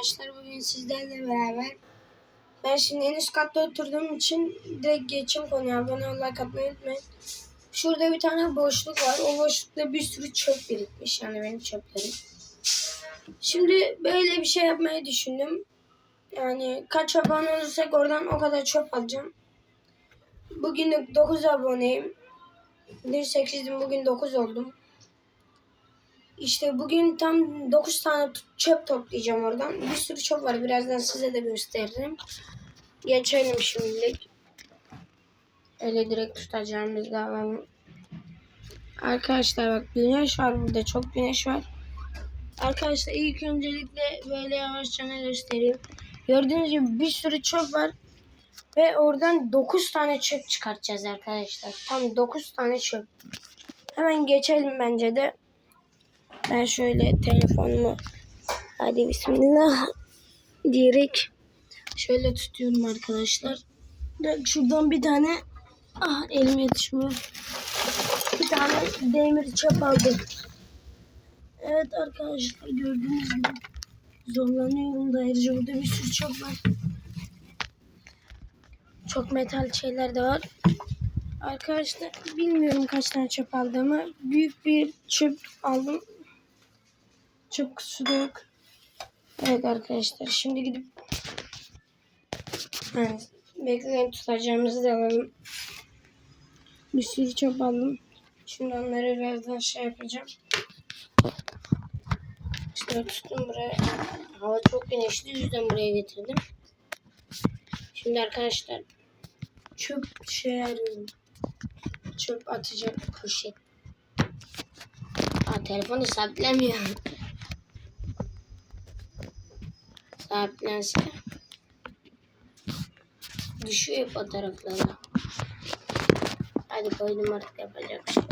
arkadaşlar. Bugün sizlerle beraber. Ben şimdi en üst katta oturduğum için direkt geçim konuya abone olmayı like atmayı. Şurada bir tane boşluk var. O boşlukta bir sürü çöp birikmiş. Yani benim çöplerim. Şimdi böyle bir şey yapmayı düşündüm. Yani kaç abone olursak oradan o kadar çöp alacağım. Bugün 9 aboneyim. Dün 8'dim bugün 9 oldum. İşte bugün tam 9 tane çöp toplayacağım oradan. Bir sürü çöp var. Birazdan size de gösteririm. Geçelim şimdilik. Öyle direkt tutacağımız da alalım. Arkadaşlar bak güneş var burada. Çok güneş var. Arkadaşlar ilk öncelikle böyle yavaşça göstereyim. Gördüğünüz gibi bir sürü çöp var. Ve oradan 9 tane çöp çıkartacağız arkadaşlar. Tam 9 tane çöp. Hemen geçelim bence de. Ben şöyle telefonumu hadi bismillah diyerek şöyle tutuyorum arkadaşlar. Şuradan bir tane ah elim yetişmiyor. Bir tane demir çöp aldım. Evet arkadaşlar gördüğünüz gibi zorlanıyorum da ayrıca burada bir sürü çöp var. Çok metal şeyler de var. Arkadaşlar bilmiyorum kaç tane çöp aldığımı. Büyük bir çöp aldım. Da yok. Evet arkadaşlar şimdi gidip yani bekleyin tutacağımızı da alalım. Bir sürü çöp aldım. Şimdi onları birazdan şey yapacağım. İşte tuttum buraya. Hava çok güneşli yüzden buraya getirdim. Şimdi arkadaşlar çöp şey arıyorum. Çöp atacak poşet. Aa, telefonu sabitlemiyor. Sabitlense düşüyor fotoğraflara. Hadi koydum artık yapacak şey.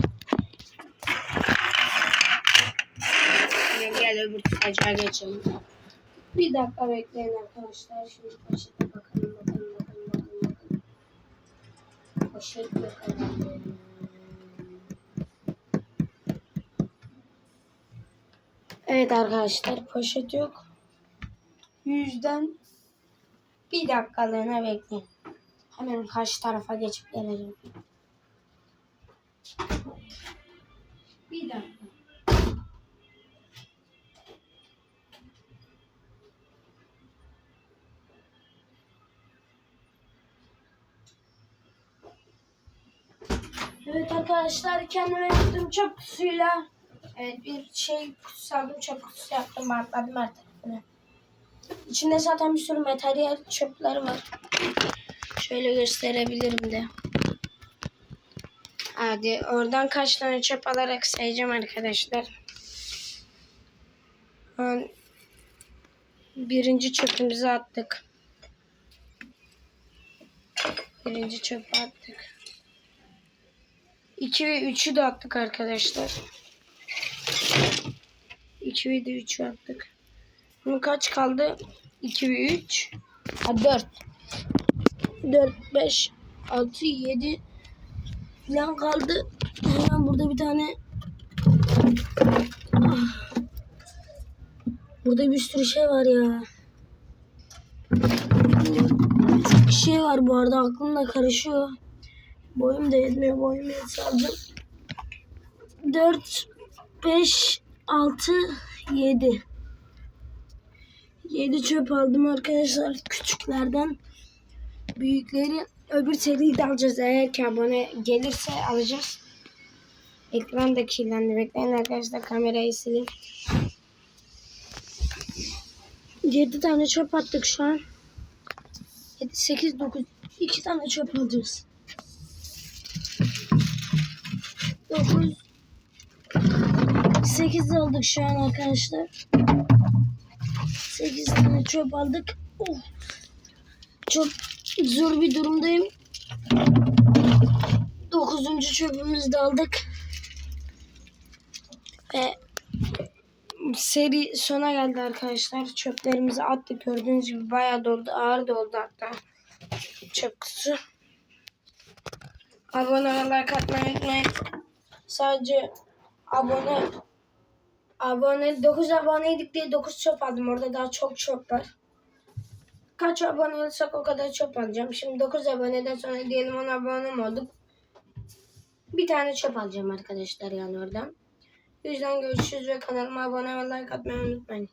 Şimdi gel öbür tutacağa geçelim. Bir dakika bekleyin arkadaşlar. Şimdi poşete bakalım bakalım bakalım bakalım. bakalım. Poşet herhalde. Evet arkadaşlar poşet yok. Yüzden bir dakikalığına bekleyin. Hemen karşı tarafa geçip geleceğim. Bir dakika. Evet arkadaşlar kendime yaptığım çöp kutusuyla evet bir şey kutusu aldım çöp kutusu yaptım bantladım her tarafını. İçinde zaten bir sürü materyal çöpler var. Şöyle gösterebilirim de. Hadi oradan kaç tane çöp alarak sayacağım arkadaşlar. Birinci çöpümüzü attık. Birinci çöpü attık. 2 ve 3'ü de attık arkadaşlar. 2 ve de 3'ü attık. Bunun kaç kaldı? 2 ve 3. Ha 4. 4, 5, 6, 7 falan kaldı. Hemen burada bir tane Ah. Burada bir sürü şey var ya. Çok şey var bu arada aklımda karışıyor. Boyum da yetmiyor. Boyum yetse aldım. 4, 5, 6, 7. 7 çöp aldım arkadaşlar. Küçüklerden. Büyükleri öbür seride alacağız. Eğer ki abone gelirse alacağız. Ekran da kirlendi. Bekleyin arkadaşlar kamerayı sileyim. 7 tane çöp attık şu an. 7, 8, 9. 2 tane çöp alacağız. 9 8 aldık şu an arkadaşlar. 8 tane çöp aldık. Oh. Çok zor bir durumdayım. 9. çöpümüzü de aldık. Ve seri sona geldi arkadaşlar. Çöplerimizi attık. Gördüğünüz gibi bayağı doldu. Ağır doldu hatta. Çöp kutusu. Abone like atmayı unutmayın. Sadece abone abone 9 aboneydik diye 9 çöp aldım. Orada daha çok çöp var. Kaç abone olursak o kadar çöp alacağım. Şimdi 9 aboneden sonra diyelim 10 abonem olduk. Bir tane çöp alacağım arkadaşlar yani oradan. Yüzden görüşürüz ve kanalıma abone ve like atmayı unutmayın.